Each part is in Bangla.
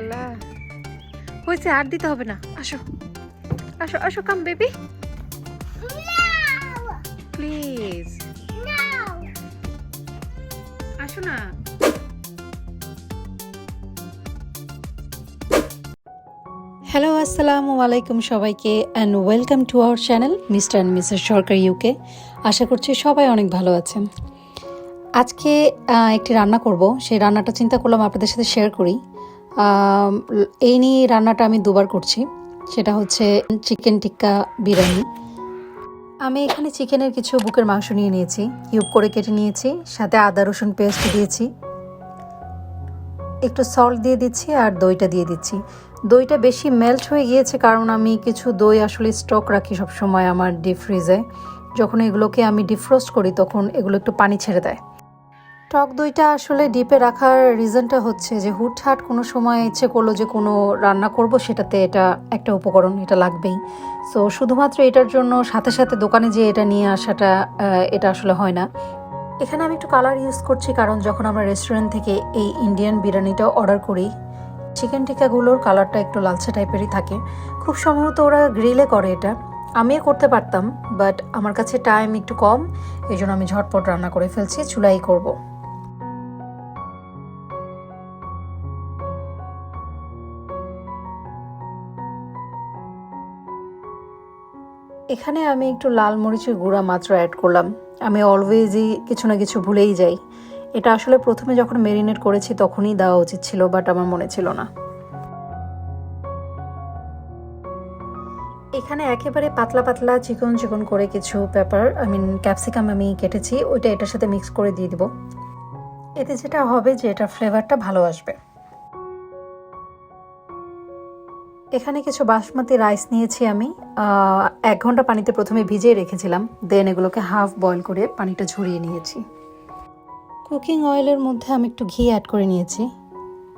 আল্লাহ। হয়েছে, আর দিতে হবে না। আসো। আসো আসো কাম বেবি প্লিজ আসো না। হ্যালো আসসালামু আলাইকুম সবাইকে and welcome to our channel mister and missus Sarkar UK আশা করছি সবাই অনেক ভালো আছেন। আজকে একটি রান্না করব। সেই রান্নাটা চিন্তা করলাম আপনাদের সাথে শেয়ার করি। এই নিয়ে রান্নাটা আমি দুবার করছি। সেটা হচ্ছে চিকেন টিক্কা বিরিয়ানি। আমি এখানে চিকেনের কিছু বুকের মাংস নিয়ে নিয়েছি, কিউব করে কেটে নিয়েছি, সাথে আদা, রসুন, পেস্ট দিয়েছি। একটু সল্ট দিয়ে দিচ্ছি আর দইটা দিয়ে দিচ্ছি। দইটা বেশি মেল্ট হয়ে গিয়েছে কারণ আমি কিছু দই আসলে স্টক রাখি সব সময় আমার ডিপ ফ্রিজে যখন এগুলোকে আমি ডিফ্রোস্ট করি, তখন এগুলো একটু পানি ছেড়ে দেয়। টক দইটা আসলে ডিপে রাখার রিজনটা হচ্ছে যে, হুটহাট কোনো সময় ইচ্ছে করল যে, কোনো রান্না করব, সেটাতে এটা একটা উপকরণ এটা লাগবেই। সো শুধুমাত্র এটার জন্য সাথে সাথে দোকানে যে এটা নিয়ে আসাটা এটা আসলে হয় না। এখানে আমি একটু কালার ইউজ করছি কারণ যখন আমরা রেস্টুরেন্ট থেকে এই ইন্ডিয়ান বিরিয়ানিটা অর্ডার করি চিকেন টিক্কাগুলোর কালারটা একটু লালচে টাইপেরই থাকে। খুব সম্ভবত ওরা গ্রিলে করে এটা। আমিও করতে পারতাম বাট আমার কাছে টাইম একটু কম এই জন্য আমি ঝটপট রান্না করে ফেলছি চুলাই করব। এখানে আমি একটু লাল মরিচের গুঁড়া মাত্র অ্যাড করলাম। আমি অলওয়েজই কিছু না কিছু ভুলেই যাই। এটা আসলে প্রথমে যখন মেরিনেট করেছি তখনই দেওয়া উচিত ছিল বাট আমার মনে ছিল না। এখানে একেবারে পাতলা পাতলা চিকন চিকন করে কিছু পেপার আই মিন ক্যাপসিকাম আমি কেটেছি, ওইটা এটার সাথে মিক্স করে দিয়ে দিব। এতে যেটা হবে যে এটার ফ্লেভারটা ভালো আসবে। এখানে কিছু বাসমতি রাইস নিয়েছি আমি। এক ঘণ্টা পানিতে প্রথমে ভিজিয়ে রেখেছিলাম দেন এগুলোকে হাফ বয়েল করে পানিটা ঝরিয়ে নিয়েছি। কুকিং অয়েলের মধ্যে আমি একটু ঘি অ্যাড করে নিয়েছি।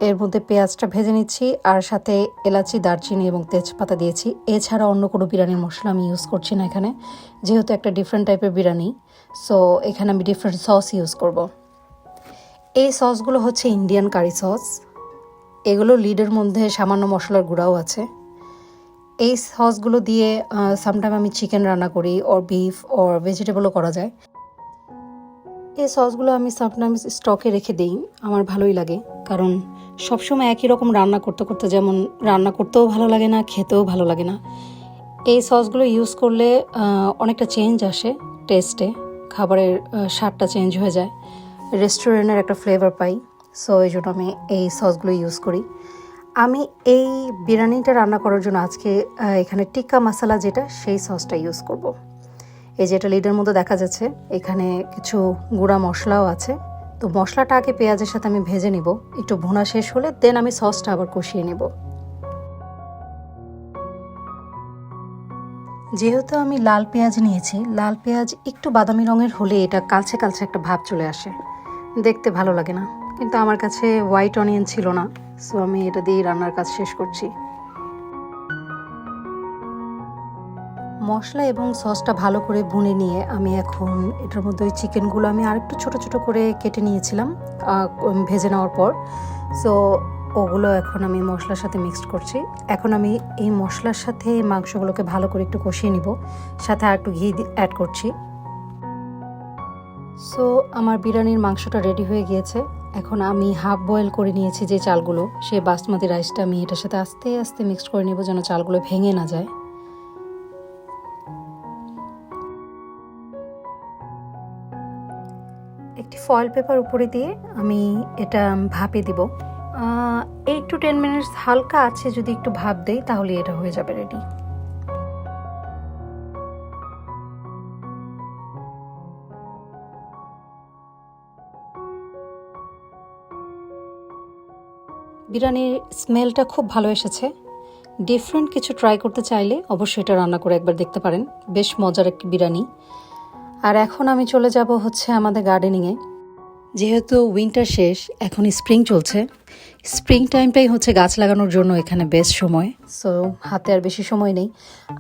এর মধ্যে পেঁয়াজটা ভেজে নিচ্ছি, আর সাথে এলাচি, দারচিনি এবং তেজপাতা দিয়েছি। এছাড়া অন্য কোনো বিরিয়ানির মশলা আমি ইউজ করছি না এখানে, যেহেতু একটা ডিফারেন্ট টাইপের বিরিয়ানি সো এখানে আমি ডিফারেন্ট সস ইউজ করব। এই সসগুলো হচ্ছে ইন্ডিয়ান কারি সস এগুলো লিডের মধ্যে সামান্য মশলার গুঁড়াও আছে। এই সসগুলো দিয়ে সামটাইম আমি চিকেন রান্না করি ওর বিফ ওর ভেজিটেবলও করা যায়। এই সসগুলো আমি সামটাইমস স্টকে রেখে দিই, আমার ভালোই লাগে। কারণ সবসময় একই রকম রান্না করতে করতে যেমন রান্না করতেও ভালো লাগে না, খেতেও ভালো লাগে না। এই সসগুলো ইউজ করলে অনেকটা চেঞ্জ আসে টেস্টে খাবারের স্বাদটা চেঞ্জ হয়ে যায়। রেস্টুরেন্টের একটা ফ্লেভার পাই। সো এই জন্য আমি এই সসগুলো ইউজ করি। আমি এই বিরিয়ানিটা রান্না করার জন্য আজকে এখানে টিক্কা মশলা যেটা, সেই সসটা ইউজ করব। এই যেটা লিডের মধ্যে দেখা যাচ্ছে, এখানে কিছু গুঁড়া মশলাও আছে। তো মশলাটা আগে পেঁয়াজের সাথে আমি ভেজে নিব। একটু ভুনা শেষ হলে দেন আমি সসটা আবার কষিয়ে নেব। যেহেতু আমি লাল পেঁয়াজ নিয়েছি, লাল পেঁয়াজ একটু বাদামি রঙের হলে এটা কালচে কালচে একটা ভাব চলে আসে। দেখতে ভালো লাগে না। কিন্তু আমার কাছে হোয়াইট অনিয়ন ছিল না সো আমি এটা দিয়েই রান্নার কাজ শেষ করছি। মশলা এবং সসটা ভালো করে ভুনে নিয়ে আমি এখন এটার মধ্যে ওই চিকেনগুলো আমি আরেকটু ছোট ছোট করে কেটে নিয়েছিলাম ভেজে নেওয়ার পর। সো ওগুলো এখন আমি মশলার সাথে মিক্সড করছি। এখন আমি এই মশলার সাথে মাংসগুলোকে ভালো করে একটু কষিয়ে নিব, সাথে আর একটু ঘি অ্যাড করছি। সো আমার বিরিয়ানির মাংসটা রেডি হয়ে গিয়েছে। এখন আমি হাফ বয়েল করে নিয়েছি যে চালগুলো। সেই বাসমতি রাইসটা আমি এটার সাথে আস্তে আস্তে মিক্সড করে নেব যেন চালগুলো ভেঙে না যায়। একটি ফয়েল পেপার উপরে দিয়ে আমি এটা ভাপে দিব। এইট টু টেন মিনিটস হালকা আছে যদি একটু ভাপ দেই, তাহলে এটা হয়ে যাবে রেডি বিরিয়ানির স্মেলটা খুব ভালো এসেছে। ডিফারেন্ট কিছু ট্রাই করতে চাইলে অবশ্যই এটা রান্না করে একবার দেখতে পারেন। বেশ মজার একটি বিরিয়ানি। আর এখন আমি চলে যাব হচ্ছে আমাদের গার্ডেনিংয়ে যেহেতু উইন্টার শেষ, এখন স্প্রিং চলছে। স্প্রিং টাইমটাই হচ্ছে গাছ লাগানোর জন্য এখানে বেস্ট সময়। সো হাতে আর বেশি সময় নেই।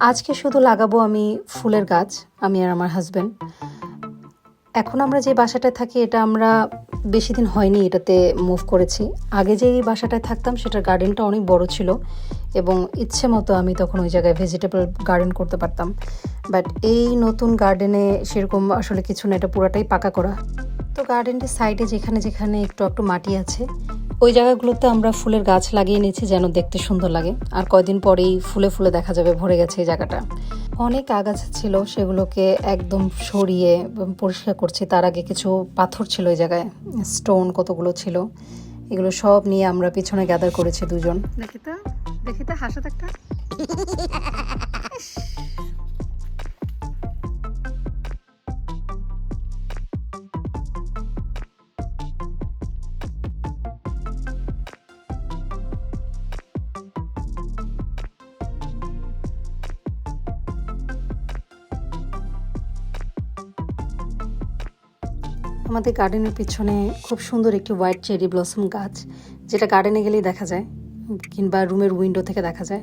আজকে শুধু লাগাবো আমি ফুলের গাছ, আমি আর আমার হাজব্যান্ড এখন আমরা যে বাসাটায় থাকি, এটা আমরা বেশি দিন হয়নি এটাতে মুভ করেছি। আগে যে এই বাসাটায় থাকতাম, সেটার গার্ডেনটা অনেক বড় ছিল এবং ইচ্ছে মতো আমি তখন ওই জায়গায় ভেজিটেবল গার্ডেন করতে পারতাম। বাট এই নতুন গার্ডেনে সেরকম আসলে কিছু না, এটা পুরাটাই পাকা করা। তো গার্ডেনটির সাইডে যেখানে যেখানে একটু একটু মাটি আছে ওই জায়গাগুলোতে আমরা ফুলের গাছ লাগিয়ে নিয়েছি যেন দেখতে সুন্দর লাগে। আর কয়দিন পরেই ফুলে ফুলে দেখা যাবে, ভরে গেছে এই জায়গাটা। অনেক আগাছা ছিল সেগুলোকে একদম সরিয়ে পরিষ্কার করছি। তার আগে কিছু পাথর ছিল এই জায়গায়, স্টোন কতগুলো ছিল। এগুলো সব নিয়ে আমরা পিছনে গ্যাদার করেছি দুজন। দেখি তো দেখি তো হাসো একটা। আমাদের গার্ডেনের পিছনে খুব সুন্দর একটি হোয়াইট চেরি ব্লসম গাছ, যেটা গার্ডেনে গেলেই দেখা যায়, কিংবা রুমের উইন্ডো থেকে দেখা যায়।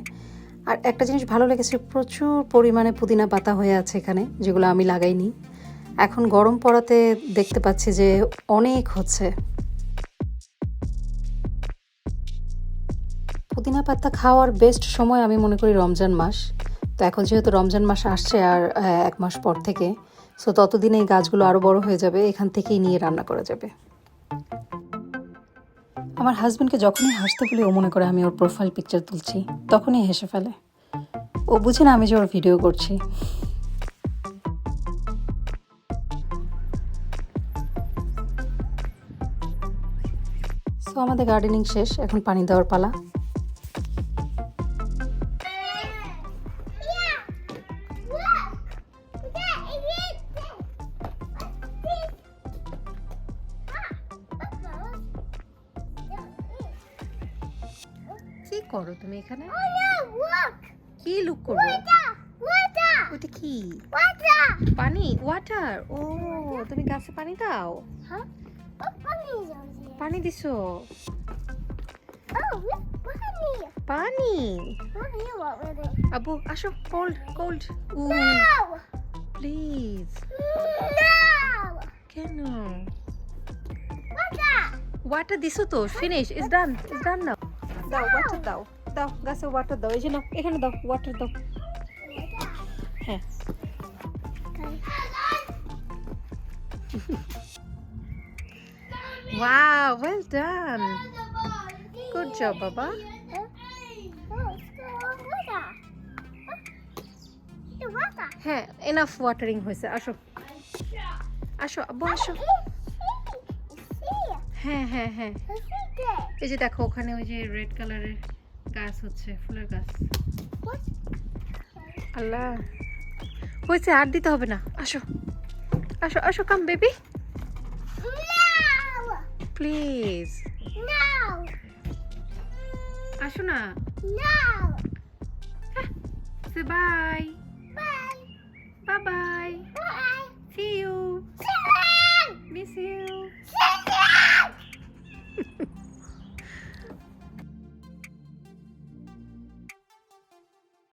আর একটা জিনিস ভালো লেগেছে, প্রচুর পরিমাণে পুদিনা পাতা হয়ে আছে এখানে, যেগুলো আমি লাগাইনি। এখন গরম পড়াতে দেখতে পাচ্ছি যে অনেক হচ্ছে। পুদিনা পাতা খাওয়ার বেস্ট সময় আমি মনে করি রমজান মাস। তো এখন যেহেতু রমজান মাস আসছে আর এক মাস পর থেকে সো ততদিনে এই গাছগুলো আরও বড় হয়ে যাবে, এখান থেকেই নিয়ে রান্না করা যাবে। আমার হাজব্যান্ডকে যখনই হাসতে বলি, ও মনে করে আমি ওর প্রোফাইল পিকচার তুলছি, তখনই হেসে ফেলে। ও বুঝে না আমি যে ওর ভিডিও করছি। সো আমাদের গার্ডেনিং শেষ, এখন পানি দেওয়ার পালা। কি করো তুমি এখানে? কি লুক করো? ওটা কি? পানি? ওয়াটার ও তুমি গাছে পানি দাও? পানি দিছো? পানি। আবু আসো কোল্ড কোল্ড প্লিজ কেন? ওয়াটার দিছো তো? Finish is done is done now দাও ওয়াটার দাও। দাও গাছে ওয়াটার দাও এই যে নাও এখানে দাও ওয়াটার দাও। হ্যাঁ। Wow, well done. Good job, Baba. হ্যাঁ এনাফ ওয়াটারিং হয়েছে আসো। আসো আব্বু আসো। হ্যাঁ হ্যাঁ হ্যাঁ। এই যে দেখো ওখানে ওই যে রেড কালারের গাছ হচ্ছে ফুলের গাছ। আল্লাহ। হয়েছে আর দিতে হবে না। আসো। আসো আসো কাম বেবি প্লিজ আসো না। সে বাই বাই